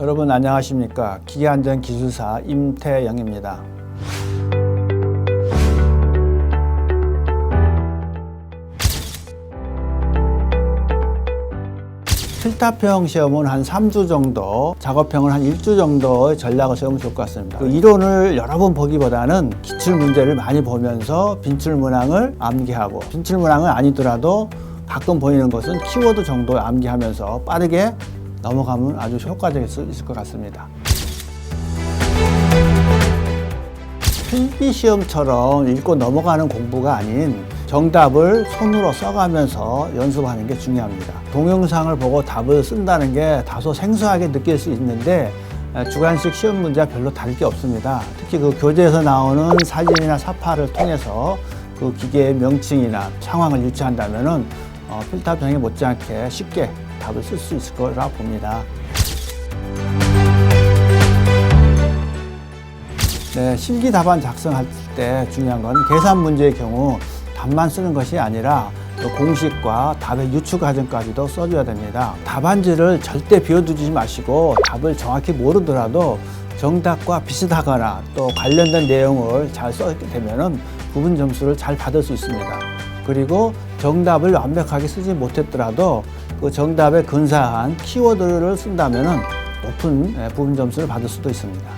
여러분 안녕하십니까 기계안전기술사 임태영입니다. 필타평 시험은 한 3주 정도, 작업평은 한 1주 정도의 전략을 세우면 좋을 것 같습니다. 그 이론을 여러 번 보기보다는 기출 문제를 많이 보면서 빈출 문항을 암기하고 빈출 문항은 아니더라도 가끔 보이는 것은 키워드 정도 암기하면서 빠르게 넘어가면 아주 효과적일 수 있을 것 같습니다. 필기 시험처럼 읽고 넘어가는 공부가 아닌 정답을 손으로 써가면서 연습하는 게 중요합니다. 동영상을 보고 답을 쓴다는 게 다소 생소하게 느낄 수 있는데 주관식 시험 문제와 별로 다를 게 없습니다. 특히 그 교재에서 나오는 사진이나 사파를 통해서 그 기계의 명칭이나 상황을 유추한다면은 어, 필타병에 못지않게 쉽게 답을 쓸 수 있을 거라 봅니다. 네, 실기 답안 작성할 때 중요한 건 계산 문제의 경우 답만 쓰는 것이 아니라 또 공식과 답의 유추 과정까지도 써줘야 됩니다. 답안지를 절대 비워두지 마시고 답을 정확히 모르더라도 정답과 비슷하거나 또 관련된 내용을 잘 써게 되면은 부분 점수를 잘 받을 수 있습니다. 그리고 정답을 완벽하게 쓰지 못했더라도 그 정답에 근사한 키워드를 쓴다면은 높은 예, 부분 점수를 받을 수도 있습니다.